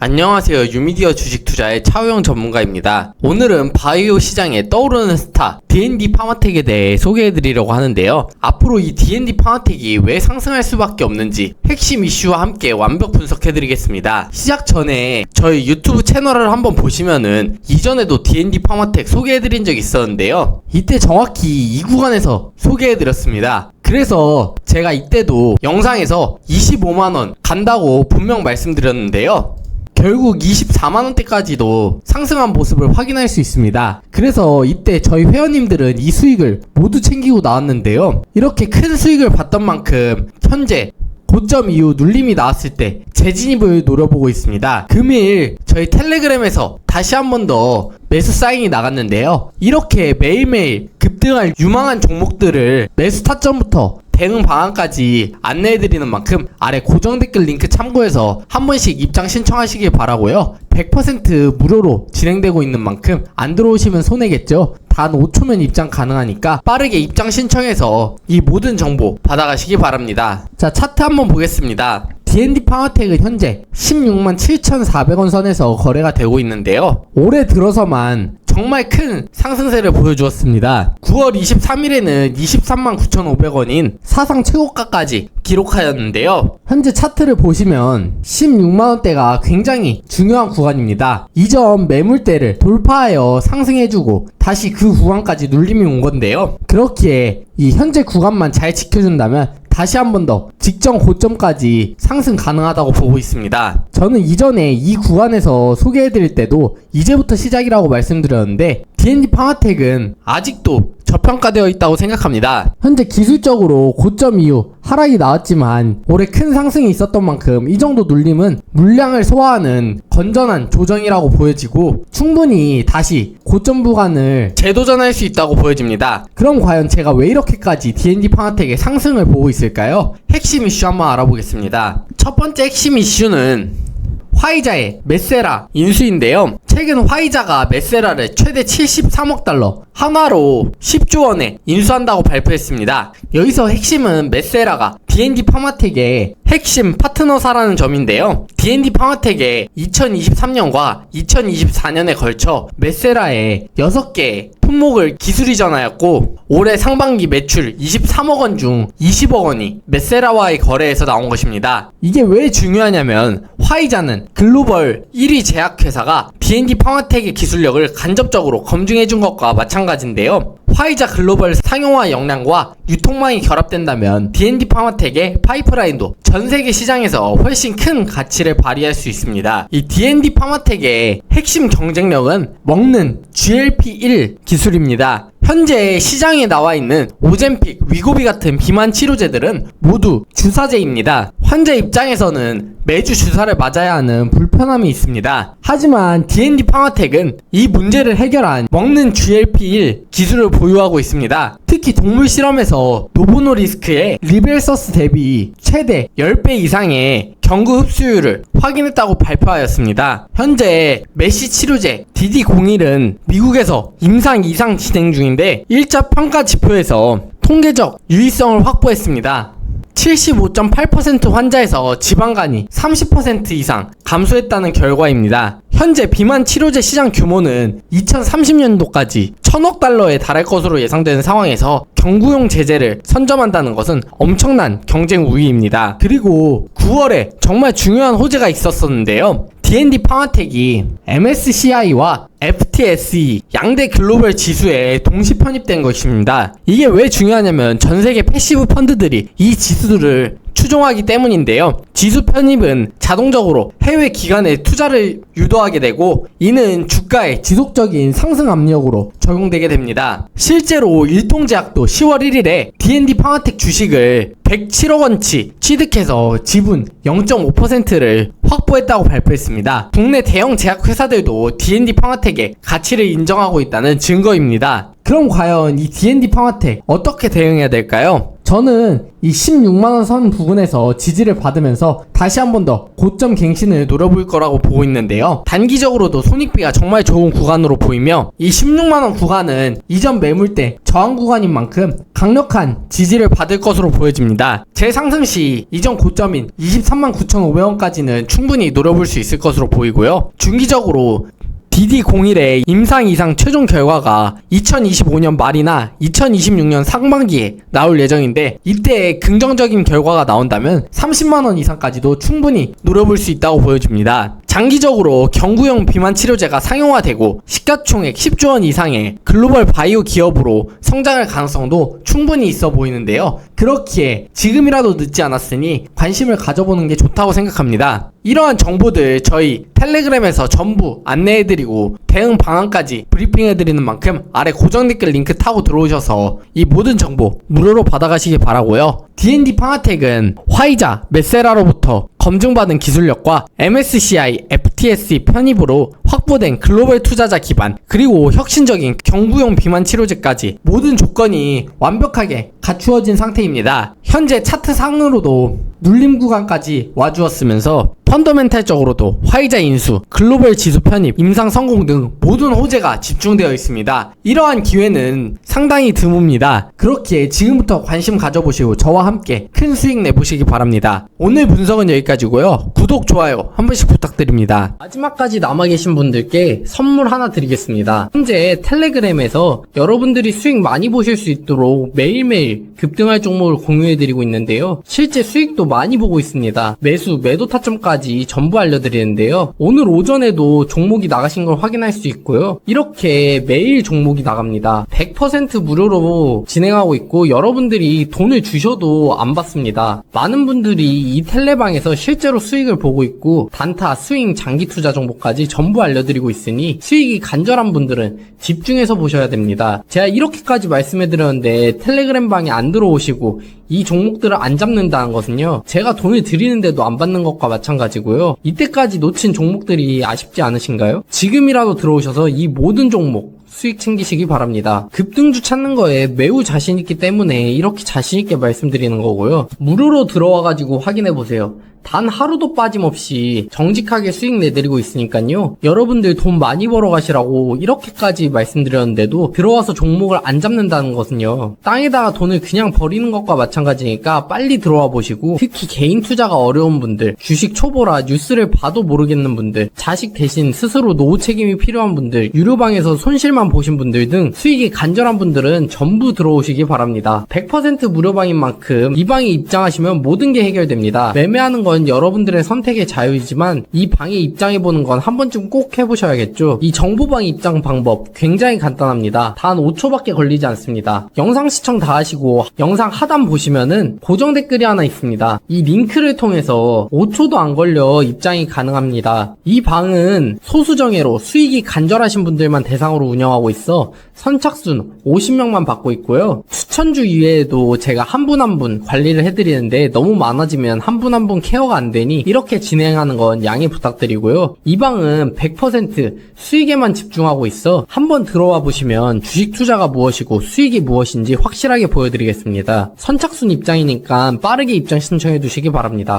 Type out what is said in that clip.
안녕하세요. 유미디어 주식 투자의 차우영 전문가입니다. 오늘은 바이오 시장에 떠오르는 스타 D&D 파마텍에 대해 소개해드리려고 하는데요. 앞으로 이 D&D 파마텍이 왜 상승할 수밖에 없는지 핵심 이슈와 함께 완벽 분석해드리겠습니다. 시작 전에 저희 유튜브 채널을 한번 보시면은 이전에도 D&D 파마텍 소개해드린 적 있었는데요. 이때 정확히 이 구간에서 소개해드렸습니다. 그래서 제가 이때도 영상에서 25만원 간다고 분명 말씀드렸는데요. 결국 24만원대까지도 상승한 모습을 확인할 수 있습니다. 그래서 이때 저희 회원님들은 이 수익을 모두 챙기고 나왔는데요. 이렇게 큰 수익을 봤던 만큼 현재 고점 이후 눌림이 나왔을 때 재진입을 노려보고 있습니다. 금일 저희 텔레그램에서 다시 한 번 더 매수 사인이 나갔는데요. 이렇게 매일매일 급등할 유망한 종목들을 매수 타점부터 대응 방안까지 안내해드리는 만큼 아래 고정 댓글 링크 참고해서 한 번씩 입장 신청하시길 바라고요. 100% 무료로 진행되고 있는 만큼 안 들어오시면 손해겠죠. 단 5초면 입장 가능하니까 빠르게 입장 신청해서 이 모든 정보 받아가시기 바랍니다. 자 차트 한번 보겠습니다. D&D 파워텍은 현재 16만 7,400원 선에서 거래가 되고 있는데요. 올해 들어서만 정말 큰 상승세를 보여주었습니다. 9월 23일에는 23만 9,500원인 사상 최고가까지 기록하였는데요. 현재 차트를 보시면 16만원대가 굉장히 중요한 구간입니다. 이전 매물대를 돌파하여 상승해주고 다시 그 구간까지 눌림이 온 건데요. 그렇기에 이 현재 구간만 잘 지켜준다면 다시 한 번 더 직전 고점까지 상승 가능하다고 보고 있습니다. 저는 이전에 이 구간에서 소개해드릴 때도 이제부터 시작이라고 말씀드렸는데 D&D 파마텍은 아직도 저평가되어 있다고 생각합니다. 현재 기술적으로 고점 이후 하락이 나왔지만 올해 큰 상승이 있었던 만큼 이 정도 눌림은 물량을 소화하는 건전한 조정이라고 보여지고 충분히 다시 고점 구간을 재도전할 수 있다고 보여집니다. 그럼 과연 제가 왜 이렇게까지 D&D 파마텍의 상승을 보고 있을까요? 핵심 이슈 한번 알아보겠습니다. 첫 번째 핵심 이슈는 화이자의 메세라 인수인데요. 최근 화이자가 메세라를 최대 73억 달러, 한화로 10조 원에 인수한다고 발표했습니다. 여기서 핵심은 메세라가 D&D 파마텍의 핵심 파트너사라는 점인데요. D&D 파마텍의 2023년과 2024년에 걸쳐 메세라의 6개의 품목을 기술 이전하였고 올해 상반기 매출 23억 원 중 20억 원이 메세라와의 거래에서 나온 것입니다. 이게 왜 중요하냐면 화이자는 글로벌 1위 제약회사가 D&D 파마텍의 기술력을 간접적으로 검증해준 것과 마찬가지 인데요. 화이자 글로벌 상용화 역량과 유통망이 결합된다면 D&D 파마텍의 파이프라인도 전 세계 시장에서 훨씬 큰 가치를 발휘할 수 있습니다. 이 D&D 파마텍의 핵심 경쟁력은 먹는 GLP-1 기술입니다. 현재 시장에 나와 있는 오젠픽, 위고비 같은 비만 치료제들은 모두 주사제입니다. 환자 입장에서는 매주 주사를 맞아야 하는 불편함이 있습니다. 하지만 D&D 파마텍은 이 문제를 해결한 먹는 GLP-1 기술을 보유하고 있습니다. 특히 동물 실험에서 노보노 리스크의 리벨서스 대비 최대 10배 이상의 경구 흡수율을 확인했다고 발표하였습니다. 현재 메시 치료제 DD01은 미국에서 임상 이상 진행 중인데 1차 평가 지표에서 통계적 유의성을 확보했습니다. 75.8% 환자에서 지방간이 30% 이상 감소했다는 결과입니다. 현재 비만 치료제 시장 규모는 2030년도까지 1000억 달러에 달할 것으로 예상되는 상황에서 경구용 제재를 선점한다는 것은 엄청난 경쟁 우위입니다. 그리고 9월에 정말 중요한 호재가 있었었는데요. D&D 파마텍이 MSCI와 FTSE 양대 글로벌 지수에 동시 편입된 것입니다. 이게 왜 중요하냐면 전 세계 패시브 펀드들이 이 지수를 추종하기 때문인데요. 지수 편입은 자동적으로 해외 기관에 투자를 유도하게 되고 이는 주가의 지속적인 상승 압력으로 적용되게 됩니다. 실제로 일동제약도 10월 1일에 D&D 파마텍 주식을 107억 원치 취득해서 지분 0.5%를 확보했다고 발표했습니다. 국내 대형 제약 회사들도 D&D 파마텍의 가치를 인정하고 있다는 증거입니다. 그럼 과연 이 D&D 파마텍 어떻게 대응해야 될까요? 저는 이 16만원 선 부근에서 지지를 받으면서 다시 한 번 더 고점 갱신을 노려볼 거라고 보고 있는데요. 단기적으로도 손익비가 정말 좋은 구간으로 보이며 이 16만원 구간은 이전 매물 때 저항 구간인 만큼 강력한 지지를 받을 것으로 보여집니다. 재상승 시 이전 고점인 23만 9,500원까지는 충분히 노려볼 수 있을 것으로 보이고요. 중기적으로 DD01의 임상 이상 최종 결과가 2025년 말이나 2026년 상반기에 나올 예정인데 이때 긍정적인 결과가 나온다면 30만원 이상까지도 충분히 노려볼 수 있다고 보여집니다. 장기적으로 경구용 비만 치료제가 상용화되고 시가총액 10조 원 이상의 글로벌 바이오 기업으로 성장할 가능성도 충분히 있어 보이는데요. 그렇기에 지금이라도 늦지 않았으니 관심을 가져보는 게 좋다고 생각합니다. 이러한 정보들 저희 텔레그램에서 전부 안내해드리고 대응 방안까지 브리핑해드리는 만큼 아래 고정 댓글 링크 타고 들어오셔서 이 모든 정보 무료로 받아가시기 바라고요. D&D 파마텍은 화이자, 메세라로부터 검증받은 기술력과 MSCI, FTSE 편입으로 확보된 글로벌 투자자 기반 그리고 혁신적인 경구용 비만 치료제까지 모든 조건이 완벽하게 갖추어진 상태입니다. 현재 차트 상으로도 눌림 구간까지 와주었으면서 펀더멘탈적으로도 화이자 인수, 글로벌 지수 편입, 임상 성공 등 모든 호재가 집중되어 있습니다. 이러한 기회는 상당히 드뭅니다. 그렇기에 지금부터 관심 가져보시고 저와 함께 큰 수익 내보시기 바랍니다. 오늘 분석은 여기까지고요. 구독, 좋아요 한 번씩 부탁드립니다. 마지막까지 남아 계신 분들께 선물 하나 드리겠습니다. 현재 텔레그램에서 여러분들이 수익 많이 보실 수 있도록 매일매일 급등할 종목을 공유해드리고 있는데요. 실제 수익도 많이 보고 있습니다. 매수, 매도 타점까지 전부 알려드리는데요. 오늘 오전에도 종목이 나가신 걸 확인할 수 있고요. 이렇게 매일 종목이 나갑니다. 100% 무료로 진행하고 있고 여러분들이 돈을 주셔도 안 받습니다. 많은 분들이 이 텔레방에서 실제로 수익을 보고 있고 단타, 스윙, 장기 투자 정보까지 전부 알려드리고 있으니 수익이 간절한 분들은 집중해서 보셔야 됩니다. 제가 이렇게까지 말씀해드렸는데 텔레그램 방에 안 들어오시고 이 종목들을 안 잡는다는 것은요. 제가 돈을 드리는데도 안 받는 것과 마찬가지 고요. 이때까지 놓친 종목들이 아쉽지 않으신가요? 지금이라도 들어오셔서 이 모든 종목 수익 챙기시기 바랍니다. 급등주 찾는 거에 매우 자신 있기 때문에 이렇게 자신 있게 말씀드리는 거고요. 무료로 들어와 가지고 확인해 보세요. 단 하루도 빠짐없이 정직하게 수익 내드리고 있으니까요. 여러분들 돈 많이 벌어 가시라고 이렇게까지 말씀드렸는데도 들어와서 종목을 안 잡는다는 것은요. 땅에다가 돈을 그냥 버리는 것과 마찬가지니까 빨리 들어와 보시고 특히 개인 투자가 어려운 분들, 주식 초보라 뉴스를 봐도 모르겠는 분들, 자식 대신 스스로 노후 책임이 필요한 분들, 유료방에서 손실만 보신 분들 등 수익이 간절한 분들은 전부 들어오시기 바랍니다. 100% 무료방인 만큼 이 방에 입장하시면 모든 게 해결됩니다. 매매하는 건 여러분들의 선택의 자유이지만 이 방에 입장해보는 건 한 번쯤 꼭 해보셔야겠죠. 이 정보방 입장 방법 굉장히 간단합니다. 단 5초밖에 걸리지 않습니다. 영상 시청 다 하시고 영상 하단 보시면은 고정 댓글이 하나 있습니다. 이 링크를 통해서 5초도 안 걸려 입장이 가능합니다. 이 방은 소수정예로 수익이 간절하신 분들만 대상으로 운영하고 있어 선착순 50명만 받고 있고요. 추천주 이외에도 제가 한 분 한 분 관리를 해드리는데 너무 많아지면 한 분 한 분 케어가 안 되니 이렇게 진행하는 건 양해 부탁드리고요. 이 방은 100% 수익에만 집중하고 있어 한번 들어와 보시면 주식 투자가 무엇이고 수익이 무엇인지 확실하게 보여드리겠습니다. 선착순 입장이니까 빠르게 입장 신청해 두시기 바랍니다.